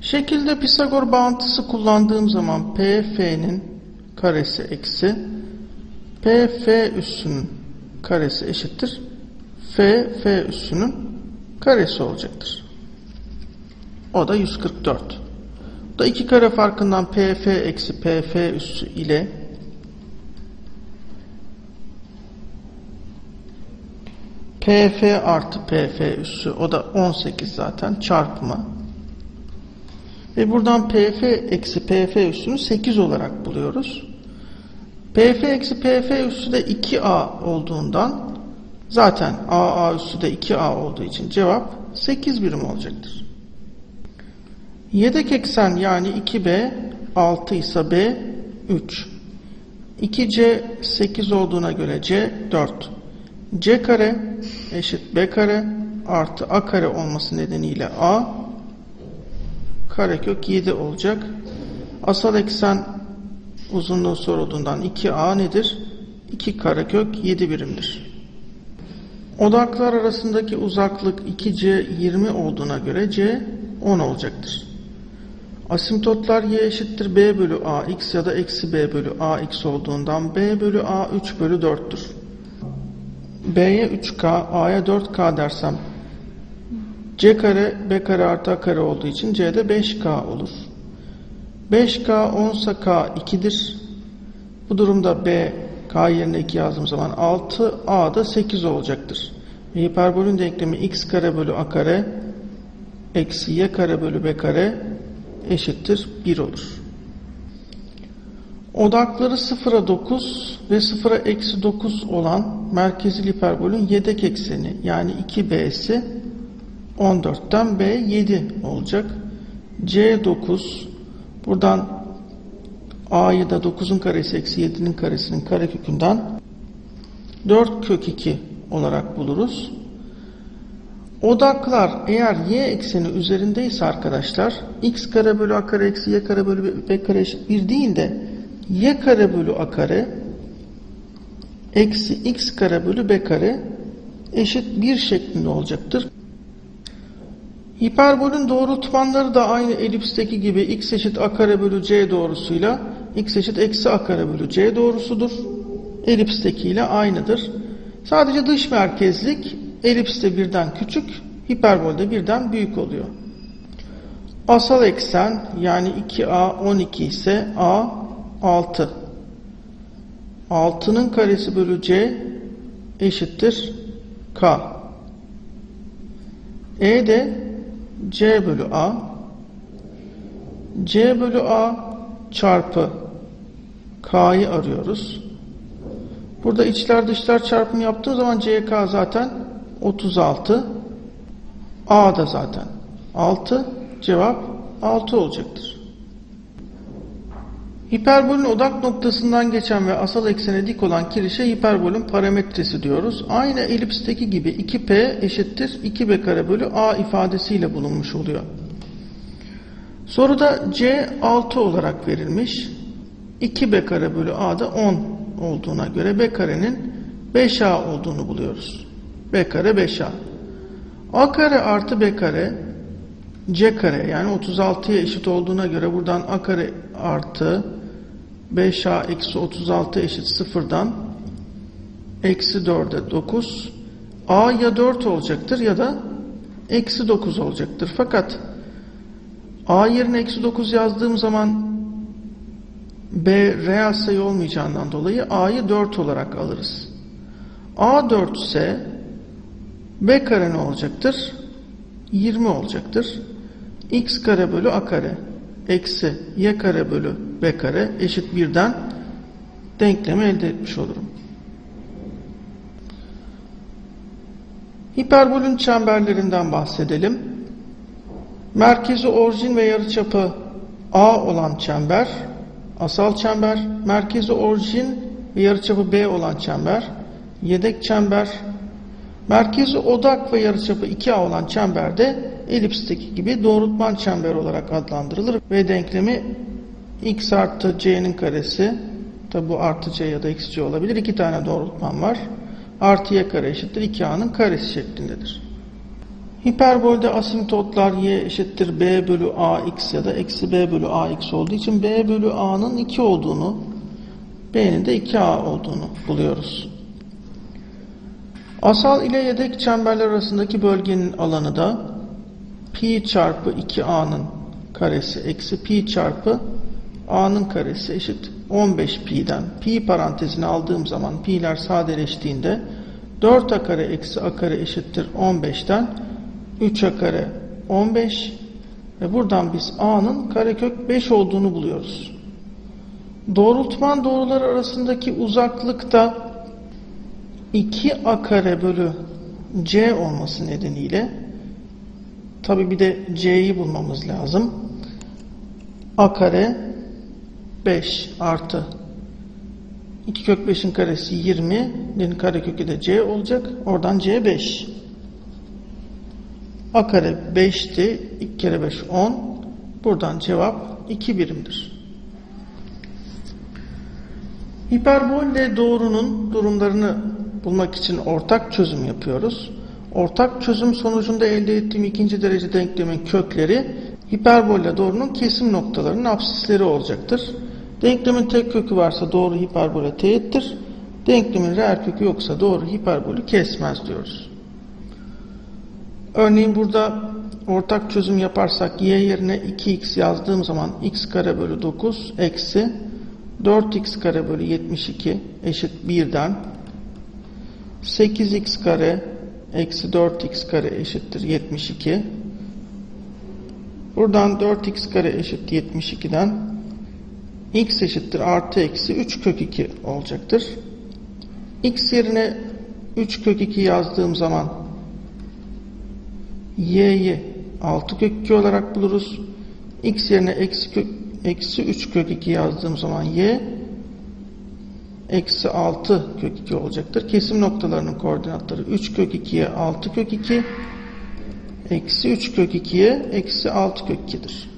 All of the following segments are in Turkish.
Şekilde Pisagor bağıntısı kullandığım zaman PF'nin karesi eksi PF üssünün karesi eşittir. F, F üssünün karesi olacaktır. O da 144. Bu da iki kare farkından PF eksi PF üssü ile PF artı PF üssü o da 18 zaten çarpımı. Ve buradan PF eksi PF üssünü 8 olarak buluyoruz. PF eksi PF üssü de 2A olduğundan zaten AA üssü de 2A olduğu için cevap 8 birim olacaktır. Yedek eksen yani 2B 6 ise B 3. 2C 8 olduğuna göre C 4. C kare eşit B kare artı A kare olması nedeniyle A karekök 7 olacak. Asal eksen uzunluğu sorulduğundan 2A nedir? 2 karekök 7 birimdir. Odaklar arasındaki uzaklık 2C 20 olduğuna göre C 10 olacaktır. Asimtotlar y eşittir b bölü a x ya da eksi b bölü a x olduğundan b bölü a 3 bölü 4'tür. b'ye 3k a'ya 4k dersem c kare b kare artı a kare olduğu için c'de 5k olur. 5k 10 ise k 2'dir. Bu durumda b k yerine 2 yazdığım zaman 6 a da 8 olacaktır. Hiperbolün denklemi x kare bölü a kare eksi y kare bölü b kare eşittir 1 olur. Odakları 0'a 9 ve 0'a eksi 9 olan merkezli hiperbolün yedek ekseni yani 2b'si 14'ten b 7 olacak. c 9 buradan a'yı da 9'un karesi eksi 7'nin karesinin karekökünden 4 kök 2 olarak buluruz. Odaklar eğer y ekseni üzerindeyse arkadaşlar x kare bölü a kare eksi y kare bölü b kare eşit 1 değil de y kare bölü a kare eksi x kare bölü b kare eşit 1 şeklinde olacaktır. Hiperbolün doğrultmanları da aynı elipsteki gibi x eşit a kare bölü c doğrusuyla x eşit eksi a kare bölü c doğrusudur. Elipsteki ile aynıdır. Sadece dış merkezlik elipste birden küçük, hiperbolde birden büyük oluyor. Asal eksen yani 2a 12 ise a 6. 6'nın karesi bölü c eşittir k. E de c bölü a c bölü a çarpı k'yı arıyoruz. Burada içler dışlar çarpımı yaptığı zaman ck zaten 36 A da zaten 6 cevap 6 olacaktır. Hiperbolün odak noktasından geçen ve asal eksene dik olan kirişe hiperbolün parametresi diyoruz. Aynı elipsteki gibi 2P eşittir 2B kare bölü A ifadesiyle bulunmuş oluyor. Soruda C 6 olarak verilmiş. 2B kare bölü A da 10 olduğuna göre B karenin 5A olduğunu buluyoruz. B kare 5A. A kare artı B kare C kare yani 36'ya eşit olduğuna göre buradan A kare artı 5A eksi 36 eşit sıfırdan eksi 4'e 9 A ya 4 olacaktır ya da eksi 9 olacaktır. Fakat A yerine eksi 9 yazdığım zaman B reel sayı olmayacağından dolayı A'yı 4 olarak alırız. A 4 ise B kare ne olacaktır? 20 olacaktır. X kare bölü A kare eksi Y kare bölü B kare eşit birden denklemi elde etmiş olurum. Hiperbolün çemberlerinden bahsedelim. Merkezi orijin ve yarıçapı A olan çember, asal çember, merkezi orijin ve yarıçapı B olan çember, yedek çember, merkezi odak ve yarıçapı 2A olan çemberde elipsteki gibi doğrultman çember olarak adlandırılır ve denklemi x artı c'nin karesi tabi bu artı c ya da eksi c olabilir. iki tane doğrultman var. Artı y kare eşittir 2a'nın karesi şeklindedir. Hiperbolde asimptotlar y eşittir b bölü ax ya da eksi b bölü ax olduğu için b bölü a'nın 2 olduğunu, b'nin de 2a olduğunu buluyoruz. Asal ile yedek çemberler arasındaki bölgenin alanı da pi çarpı 2a'nın karesi eksi pi çarpı a'nın karesi eşit 15 pi'den pi parantezini aldığım zaman pi'ler sadeleştiğinde 4a kare eksi a kare eşittir 15'ten 3a kare 15 ve buradan biz a'nın karekök 5 olduğunu buluyoruz. Doğrultman doğrular arasındaki uzaklıkta 2a kare bölü c olması nedeniyle tabi bir de c'yi bulmamız lazım. a kare 5 artı 2 kök 5'in karesi 20'nin karekökü de c olacak. Oradan c 5. a kare 5'ti. 2 kere 5 10. Buradan cevap 2 birimdir. Hiperbolle doğrunun durumlarını bulmak için ortak çözüm yapıyoruz. Ortak çözüm sonucunda elde ettiğim ikinci derece denklemin kökleri hiperbolle doğrunun kesim noktalarının absisleri olacaktır. Denklemin tek kökü varsa doğru hiperbole teğettir. Denklemin reel kökü yoksa doğru hiperbolü kesmez diyoruz. Örneğin burada ortak çözüm yaparsak y yerine 2x yazdığım zaman x kare bölü 9 eksi 4x kare bölü 72 eşit 1'den 8x kare eksi 4x kare eşittir 72 buradan 4x kare eşit 72'den x eşittir artı eksi 3 kök 2 olacaktır. x yerine 3 kök 2 yazdığım zaman y'yi 6 kök 2 olarak buluruz. x yerine eksi, kök, eksi 3 kök 2 yazdığım zaman y eksi 6 kök 2 olacaktır. Kesim noktalarının koordinatları 3 kök 2'ye 6 kök 2 eksi 3 kök 2'ye eksi 6 kök 2'dir.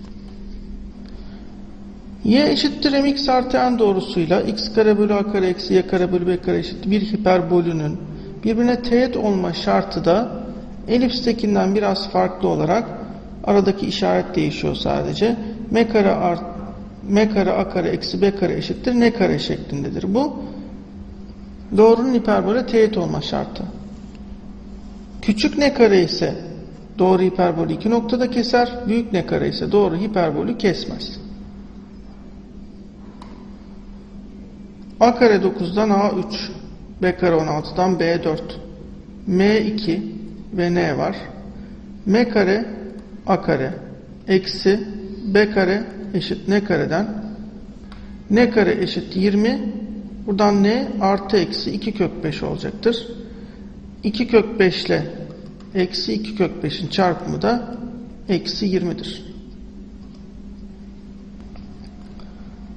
y eşittir mx artı n doğrusuyla x kare bölü a kare eksi y kare bölü b kare eşittir bir hiperbolünün birbirine teğet olma şartı da elipstekinden biraz farklı olarak aradaki işaret değişiyor sadece. m kare art m kare a kare eksi b kare eşittir n kare şeklindedir. Bu doğrunun hiperbole teğet olma şartı. Küçük n kare ise doğru hiperbolü iki noktada keser. Büyük n kare ise doğru hiperbolü kesmez. a kare 9'dan a3 b kare 16'dan b4 m2 ve n var. m kare a kare eksi b kare eşit n kareden n kare eşit 20 buradan n artı eksi 2 kök 5 olacaktır. 2 kök 5 ile eksi 2 kök 5'in çarpımı da eksi 20'dir.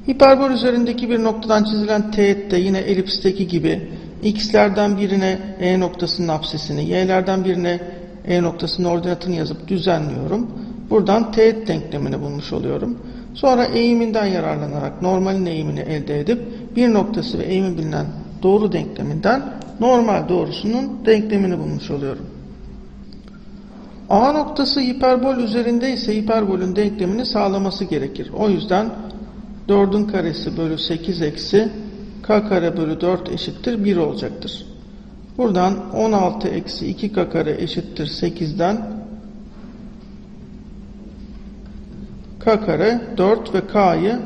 Hiperbol üzerindeki bir noktadan çizilen teğet de yine elipsteki gibi x'lerden birine e noktasının absisini, y'lerden birine e noktasının ordinatını yazıp düzenliyorum. Buradan teğet denklemini bulmuş oluyorum. Sonra eğiminden yararlanarak normalin eğimini elde edip bir noktası ve eğimi bilinen doğru denkleminden normal doğrusunun denklemini bulmuş oluyorum. A noktası hiperbol üzerinde ise hiperbolün denklemini sağlaması gerekir. O yüzden 4'ün karesi bölü 8 eksi k kare bölü 4 eşittir 1 olacaktır. Buradan 16 eksi 2k kare eşittir 8'den k kare 4 ve k'yı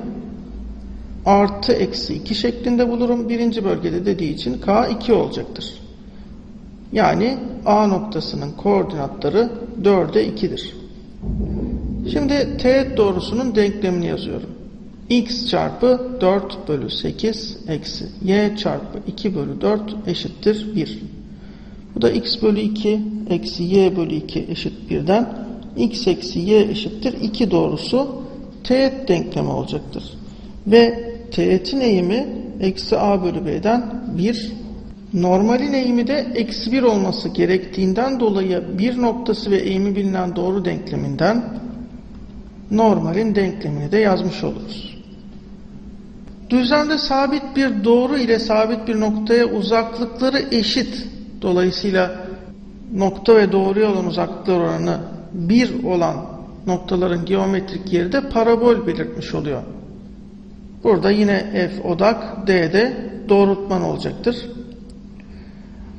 artı eksi 2 şeklinde bulurum. Birinci bölgede dediği için k 2 olacaktır. Yani A noktasının koordinatları 4'e 2'dir. Şimdi teğet doğrusunun denklemini yazıyorum. x çarpı 4 bölü 8 eksi y çarpı 2 bölü 4 eşittir 1. Bu da x bölü 2 eksi y bölü 2 eşit 1'den x eksi y eşittir 2 doğrusu teğet denklemi olacaktır. Ve teğetin eğimi eksi a bölü b'den 1 Normalin eğimi de eksi 1 olması gerektiğinden dolayı bir noktası ve eğimi bilinen doğru denkleminden normalin denklemini de yazmış oluruz. Düzlemde sabit bir doğru ile sabit bir noktaya uzaklıkları eşit. Dolayısıyla nokta ve doğruya olan uzaklıklar oranı 1 olan noktaların geometrik yeri de parabol belirtmiş oluyor. Burada yine f odak, d de doğrultman olacaktır.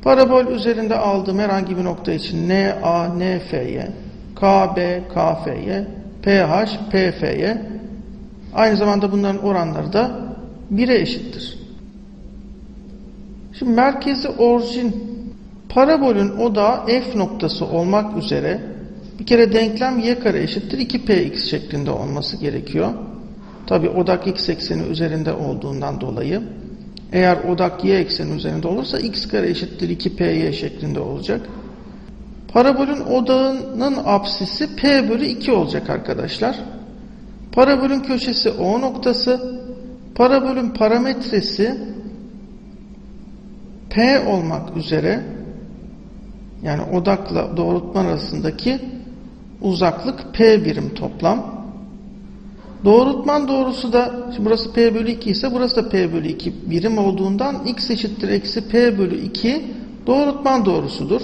Parabol üzerinde aldığım herhangi bir nokta için NA, NF'ye, KB, KF'ye, PH, PF'ye aynı zamanda bunların oranları da 1'e eşittir. Şimdi merkezi orijin parabolün odağı f noktası olmak üzere bir kere denklem y kare eşittir 2px şeklinde olması gerekiyor. Tabi odak x ekseni üzerinde olduğundan dolayı eğer odak y ekseni üzerinde olursa x kare eşittir 2py şeklinde olacak. Parabolün odağının apsisi p bölü 2 olacak arkadaşlar. Parabolün köşesi o noktası. Parabolün parametresi p olmak üzere yani odakla doğrultman arasındaki uzaklık p birim toplam. Doğrultman doğrusu da burası p bölü 2 ise burası da p bölü 2 birim olduğundan x eşittir eksi p bölü 2 doğrultman doğrusudur.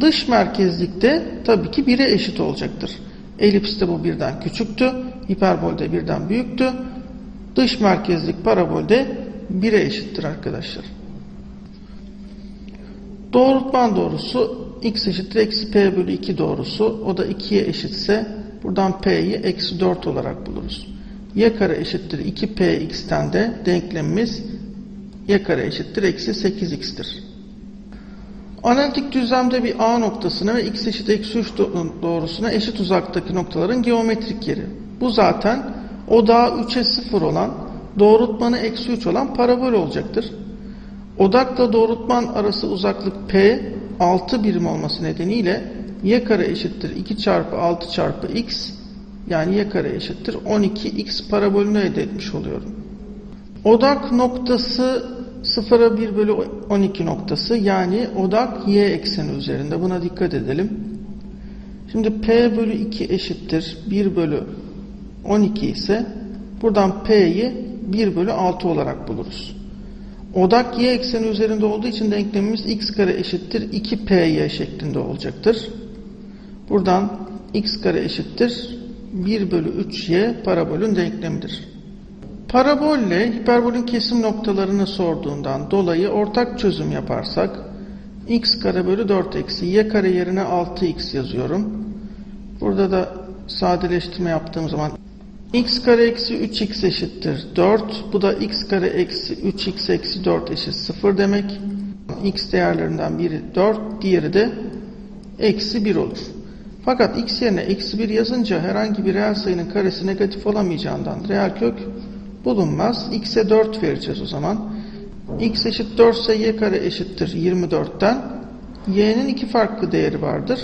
Dış merkezlikte tabii ki 1'e eşit olacaktır. Elipste bu birden küçüktü. Hiperbolde birden büyüktü. Dış merkezlik parabolde 1'e eşittir arkadaşlar. Doğrultman doğrusu x eşittir eksi p bölü 2 doğrusu. O da 2'ye eşitse buradan p'yi eksi 4 olarak buluruz. y kare eşittir 2px'ten de denklemimiz y kare eşittir eksi 8x'tir. Analitik düzlemde bir A noktasına ve x eşit eksi 3 doğrusuna eşit uzaktaki noktaların geometrik yeri. Bu zaten odağı 3'e 0 olan, doğrultmanı eksi 3 olan parabol olacaktır. Odakla doğrultman arası uzaklık P 6 birim olması nedeniyle y kare eşittir 2 çarpı 6 çarpı x yani y kare eşittir 12x parabolünü elde etmiş oluyorum. Odak noktası 0'a 1 bölü 12 noktası yani odak y ekseni üzerinde buna dikkat edelim. Şimdi p bölü 2 eşittir 1 bölü 12 ise buradan p'yi 1 bölü 6 olarak buluruz. Odak y ekseni üzerinde olduğu için denklemimiz x kare eşittir 2py şeklinde olacaktır. Buradan x kare eşittir 1 bölü 3y parabolün denklemidir. Parabolle hiperbolün kesim noktalarını sorduğundan dolayı ortak çözüm yaparsak x kare bölü 4 eksi y kare yerine 6x yazıyorum. Burada da sadeleştirme yaptığım zaman x kare eksi 3x eşittir 4. Bu da x kare eksi 3x eksi 4 eşit 0 demek. x değerlerinden biri 4, diğeri de eksi 1 olur. Fakat x yerine eksi 1 yazınca herhangi bir reel sayının karesi negatif olamayacağından reel kök bulunmaz. x'e 4 vereceğiz o zaman. x eşit 4 ise y kare eşittir 24'ten. y'nin iki farklı değeri vardır.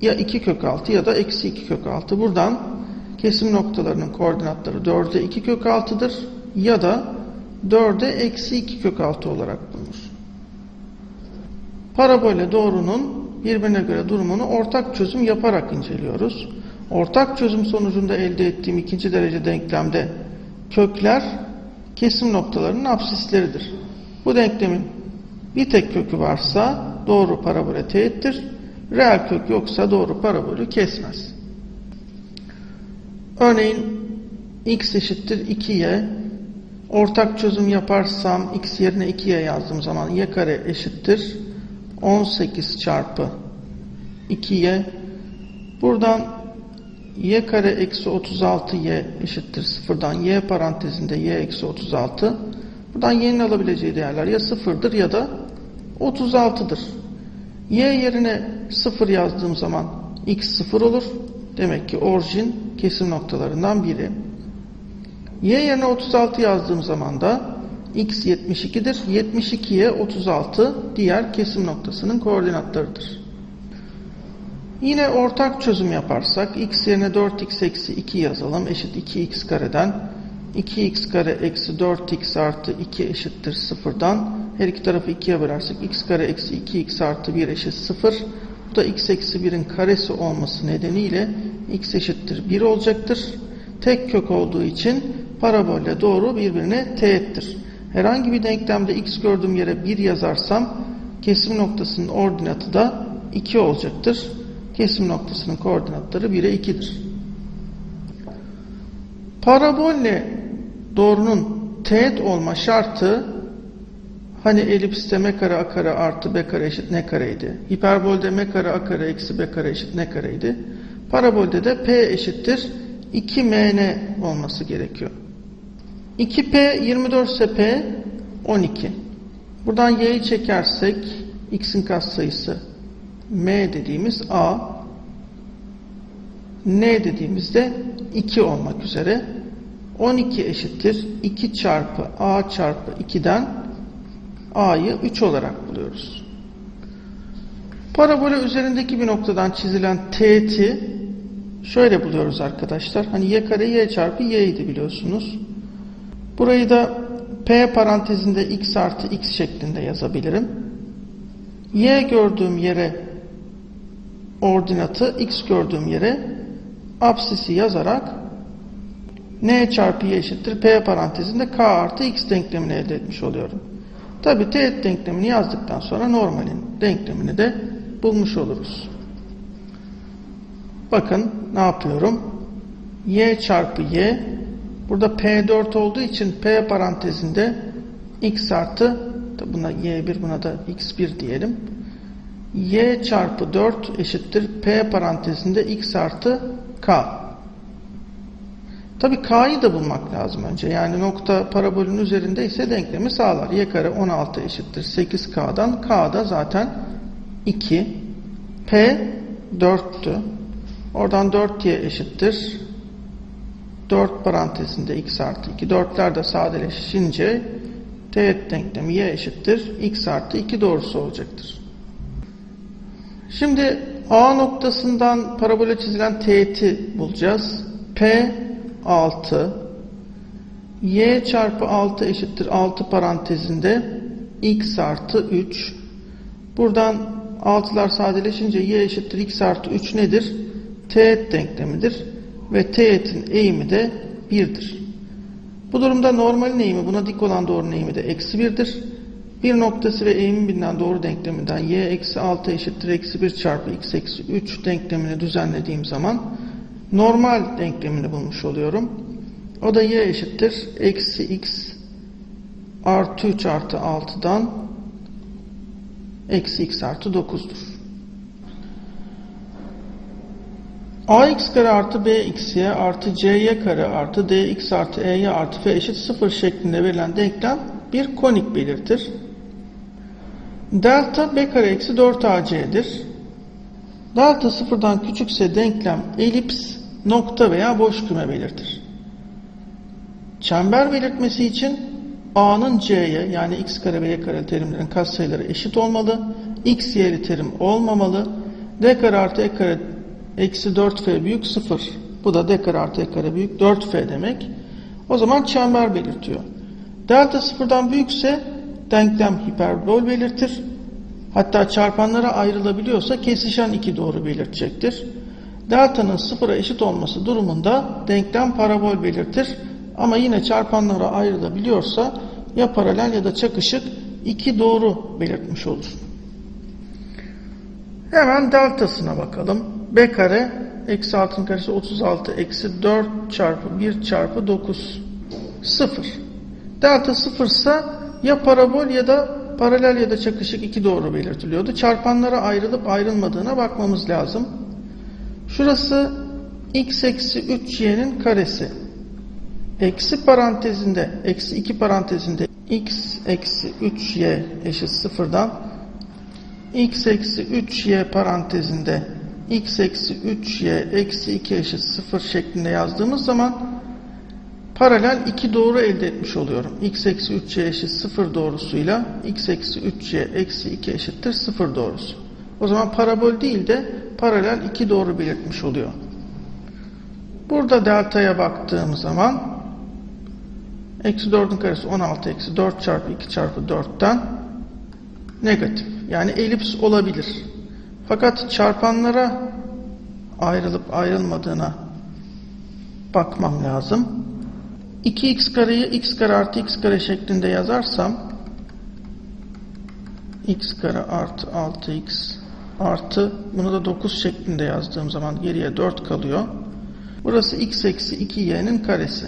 Ya 2 kök 6 ya da eksi 2 kök 6. Buradan kesim noktalarının koordinatları 4'e 2 kök 6'dır. Ya da 4'e eksi 2 kök 6 olarak bulunur. Parabole doğrunun birbirine göre durumunu ortak çözüm yaparak inceliyoruz. Ortak çözüm sonucunda elde ettiğim ikinci derece denklemde kökler kesim noktalarının absisleridir. Bu denklemin bir tek kökü varsa doğru parabole teğettir. Reel kök yoksa doğru parabolü kesmez. Örneğin x eşittir 2y. Ortak çözüm yaparsam x yerine 2y yazdığım zaman y kare eşittir 18 çarpı 2y. Buradan y kare eksi 36y eşittir sıfırdan y parantezinde y eksi 36. Buradan y'nin alabileceği değerler ya sıfırdır ya da 36'dır. y yerine 0 yazdığım zaman x 0 olur. Demek ki orijin kesim noktalarından biri. y yerine 36 yazdığım zaman da x 72'dir. 72'ye 36 diğer kesim noktasının koordinatlarıdır. Yine ortak çözüm yaparsak x yerine 4x eksi 2 yazalım. Eşit 2x kareden 2x kare eksi 4x artı 2 eşittir 0'dan. Her iki tarafı 2'ye bölersek x kare eksi 2x artı 1 eşit 0. Bu da x eksi 1'in karesi olması nedeniyle x eşittir 1 olacaktır. Tek kök olduğu için parabolle doğru birbirine teğettir. Herhangi bir denklemde x gördüğüm yere 1 yazarsam kesim noktasının ordinatı da 2 olacaktır. Kesim noktasının koordinatları 1'e 2'dir. Parabolle doğrunun teğet olma şartı hani elipste m kare a kare artı b kare eşit n kareydi. Hiperbolde m kare a kare eksi b kare eşit n kareydi. Parabolde de p eşittir 2mn olması gerekiyor. 2p 24 ise p 12. Buradan y'yi çekersek x'in katsayısı m dediğimiz a n dediğimizde 2 olmak üzere 12 eşittir 2 çarpı a çarpı 2'den a'yı 3 olarak buluyoruz. Parabole üzerindeki bir noktadan çizilen teğeti şöyle buluyoruz arkadaşlar. Hani y kare y çarpı y idi biliyorsunuz. Burayı da p parantezinde x artı x şeklinde yazabilirim. y gördüğüm yere ordinatı x gördüğüm yere absisi yazarak n çarpı y eşittir p parantezinde k artı x denklemini elde etmiş oluyorum. Tabi teğet denklemini yazdıktan sonra normalin denklemini de bulmuş oluruz. Bakın ne yapıyorum? y çarpı y burada p4 olduğu için p parantezinde x artı buna y1 buna da x1 diyelim. y çarpı 4 eşittir p parantezinde x artı k. Tabi k'yı da bulmak lazım önce. Yani nokta parabolün üzerinde ise denklemi sağlar. y kare 16 eşittir 8k'dan. k da zaten 2. p 4'tü. Oradan 4y eşittir. 4 parantezinde x artı 2. 4'ler de sadeleşince teğet denklemi y eşittir. x artı 2 doğrusu olacaktır. Şimdi A noktasından parabole çizilen teğeti bulacağız. P 6 y çarpı 6 eşittir 6 parantezinde x artı 3 buradan 6'lar sadeleşince y eşittir x artı 3 nedir? Teğet denklemidir ve teğetin eğimi de 1'dir. Bu durumda normalin eğimi buna dik olan doğrunun eğimi de eksi 1'dir. Bir noktası ve eğimin bilinen doğru denkleminden y eksi 6 eşittir eksi 1 çarpı x eksi 3 denklemini düzenlediğim zaman normal denklemini bulmuş oluyorum. O da y eşittir eksi x artı 3 artı 6'dan eksi x artı 9'dur. ax kare artı bxy artı cy kare artı dx artı ey artı f eşit 0 şeklinde verilen denklem bir konik belirtir. Delta b kare eksi 4ac'dir. Delta sıfırdan küçükse denklem elips, nokta veya boş küme belirtir. Çember belirtmesi için a'nın c'ye yani x kare ve y kare terimlerin katsayıları eşit olmalı. x y'li terim olmamalı. d kare artı e kare eksi 4f büyük 0. Bu da d kare artı e kare büyük 4f demek. O zaman çember belirtiyor. Delta sıfırdan büyükse denklem hiperbol belirtir. Hatta çarpanlara ayrılabiliyorsa kesişen iki doğru belirtecektir. Delta'nın sıfıra eşit olması durumunda denklem parabol belirtir. Ama yine çarpanlara ayrılabiliyorsa ya paralel ya da çakışık iki doğru belirtmiş olur. Hemen deltasına bakalım. B kare eksi 6'nın karesi 36 eksi 4 çarpı 1 çarpı 9 0. Delta 0 ise ya parabol ya da paralel ya da çakışık iki doğru belirtiliyordu. Çarpanlara ayrılıp ayrılmadığına bakmamız lazım. Şurası x eksi 3y'nin karesi. Eksi parantezinde, eksi 2 parantezinde x eksi 3y eşit sıfırdan x eksi 3y parantezinde x eksi 3y eksi 2 eşit 0 şeklinde yazdığımız zaman paralel iki doğru elde etmiş oluyorum. x eksi 3y eşit 0 doğrusuyla x eksi 3y eksi 2 eşittir 0 doğrusu. O zaman parabol değil de paralel iki doğru belirtmiş oluyor. Burada delta'ya baktığım zaman eksi 4'ün karesi 16 eksi 4 çarpı 2 çarpı 4'ten negatif. Yani elips olabilir. Fakat çarpanlara ayrılıp ayrılmadığına bakmam lazım. 2x kareyi x kare artı x kare şeklinde yazarsam x kare artı 6x artı bunu da 9 şeklinde yazdığım zaman geriye 4 kalıyor. Burası x eksi 2y'nin karesi.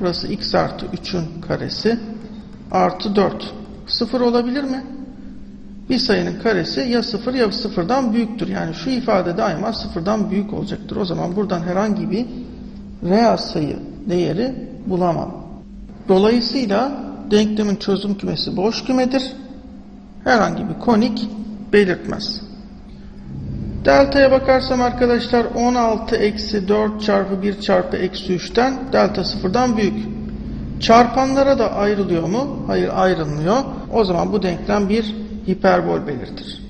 Burası x artı 3'ün karesi artı 4. 0 olabilir mi? Bir sayının karesi ya 0 ya 0'dan büyüktür. Yani şu ifade daima 0'dan büyük olacaktır. O zaman buradan herhangi bir reel sayı değeri bulamam. Dolayısıyla denklemin çözüm kümesi boş kümedir. Herhangi bir konik belirtmez. Delta'ya bakarsam arkadaşlar 16 eksi 4 çarpı 1 çarpı eksi 3'ten delta sıfırdan büyük. Çarpanlara da ayrılıyor mu? Hayır ayrılmıyor. O zaman bu denklem bir hiperbol belirtir.